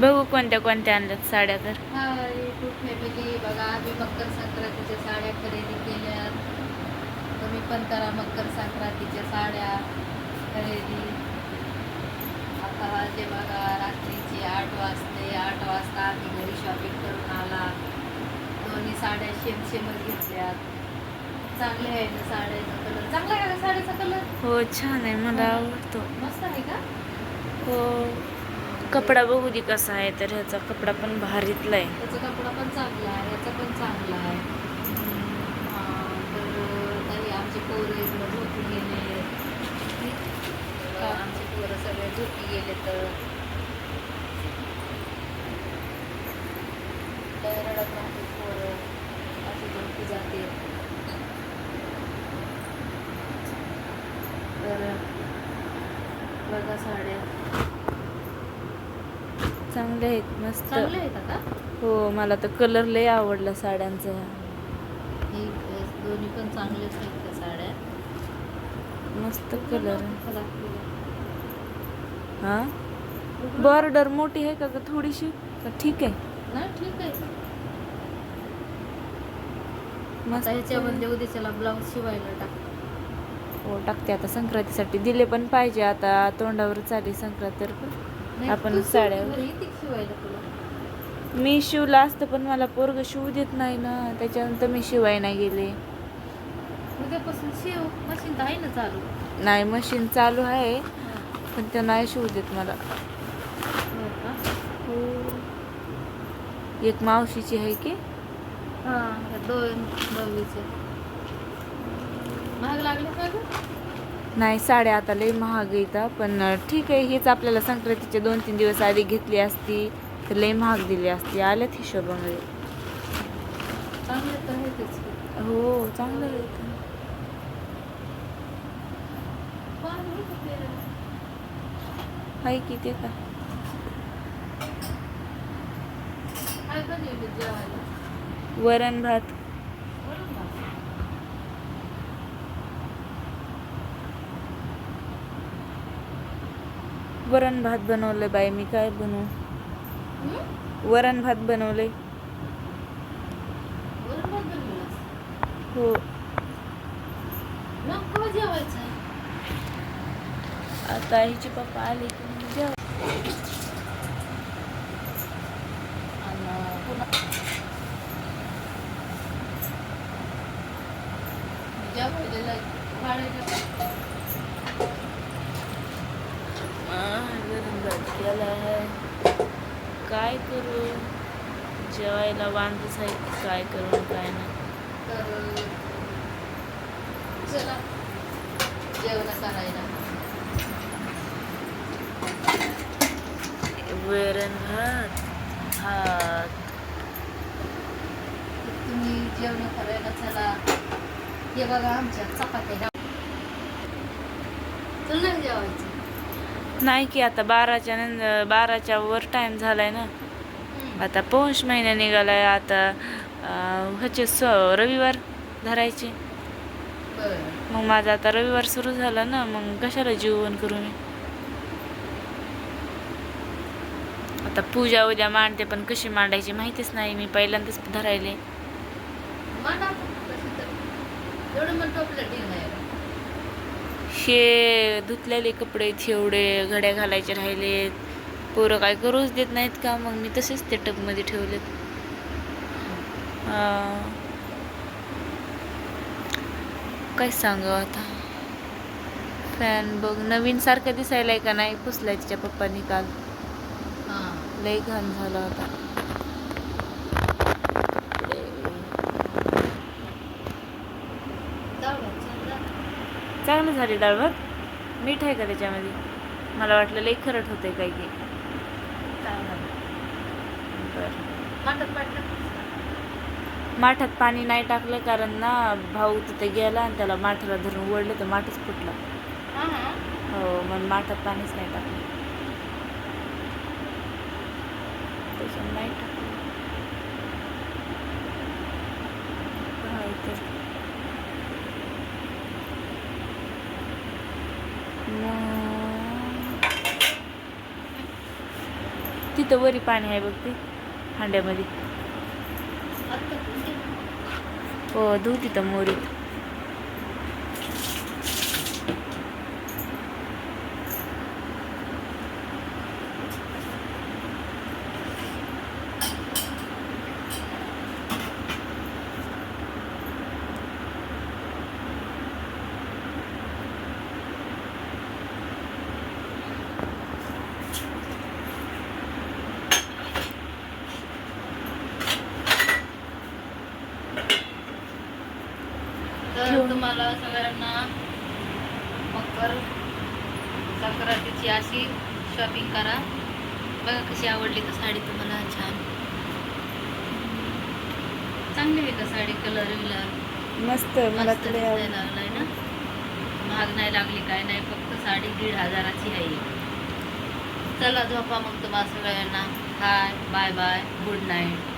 बघू कोणत्या कोणत्या आणल्यात साड्या तर. खूप फॅमिली बघा आम्ही मकर संक्रांतीच्या साड्या खरेदी केल्या तुम्ही पण करा मकर संक्रांतीच्या साड्या खरेदी. आता वाजले बघा रात्रीचे आठ वाजते. आठ वाजता आम्ही घरी शॉपिंग करून आला. दोन्ही साड्या शेम शेमच घेतल्यात. चांगले आहे ना साड्याचा कलर चांगला आहे का साड्याचा कलर हो छान आहे. मला आवडतो. मस्त आहे का? हो. कपडा बघू दे कसा आहे तर ह्याचा कपडा पण भारीतला आहे त्याचा कपडा पण चांगला आहे ह्याचा पण चांगला आहे. हा, तर काही आमचे पोरं इकडं झोपी गेले. आमचे पोरं सगळे झोपी गेले तर. रडत राहते पोरं. अशी झोपी जाते. तर बघा साड्या. चांगले आहेत मस्त. चांगले आहेत हो मला तर कलर लय आवडला साड्यांचा. हे दोन्ही पण चांगलेच आहेत त्या साड्या. मस्त कलर चला, हा? बॉर्डर मोठी आहे का ग? थोडीशी? का ठीक आहे. ना ठीक आहे. मस्त. आता ह्याच्यामध्ये उद्याच्याला ब्लाऊज शिवायला टाक. हो टाकते. आता संक्रांतीसाठी दिले पण पाहिजे. आता तोंडावर आली संक्रांत तर. नाही, आपण तुला मी शिवला असतं पण मला पोरग शिवू देत नाही ना. त्याच्यानंतर मी शिवाय नाही गेले. उद्यापासून शिव मशीन आहे ना चालू. नाही मशीन चालू आहे पण ते नाही शिवू देत मला. हो का? एक मावशीची आहे की? हा दोन महाग लागले का नाही साड्या आता लई महाग येतात पण ठीक आहे हीच आपल्याला संक्रांतीचे दोन तीन दिवस आधी घेतली असती तर लई महाग दिली असती. आल्यात हिशोबामध्ये. हो चांगलं आहे की ते का वरण भात बोलून बघ. वरण भात बनवलं बाई मी काय बनवू? वरण भात बनवलास? हो? आता हिचे पप्पा आले की जेव जेवायला आहे. काय करू? जेवायला वांदच आहे काय करू काय नाही. तर चला. जेवण करायला. वरण भात भात तुम्ही जेवण करायला चला. हे बघा आमच्या चपात्या. तुला जेवायचं. नाही की आता बाराच्या नंतर बाराच्या वर टाइम झालाय ना. आता पौष महिना निघालाय आता अं, ह्याचे स रविवार धरायचे. मग माझा आता रविवार सुरू झाला ना मग कशाला जेवण करू मी? आता पूजा उद्या मांडते पण कशी मांडायची माहितीच नाही मी पहिल्यांदाच धरायले. हे धुतलेले कपडे एवढे घड्या घालायचे राहिलेत. पोरं काय करूच देत नाहीत का? मग मी तसेच ते टबमध्ये ठेवलेत. हा. काय सांगावं आता? फॅन बघ नवीन सारखं दिसायलाय का नाही? पुसलाय तिच्या पप्पांनी काल. हां. लय घाण झाला होता. चांगलं झाले डाळ भात. मीठ आहे का त्याच्यामध्ये? मला वाटलं लई खरट होतंय काही की काय झालं? बरं. माठात पाणी नाही टाकलं कारण ना भाऊ तिथे गेला आणि त्याला माठाला धरून ओढलं तर माठच फुटला. हां, हां. हो मग माठात पाणीच नाही टाकलं त्याच्यात नाही टाकलं काय तर. मग तिथं वरी पाणी आहे बघ ते हांड्यामध्ये. हो धू तिथं मोरीत तर ठेवून. तुम्हाला सगळ्यांना मकर संक्रांतीची अशी शॉपिंग करा. बघा कशी आवडली का साडी तुम्हाला छान. चांगली आहे का साडी कलर विलर मस्त मला लागलाय ना? महाग नाही लागली काय नाही फक्त साडी दीड हजाराची आहे. चला झोपा मग तुम्हाला सगळ्यांना. Hi bye bye good night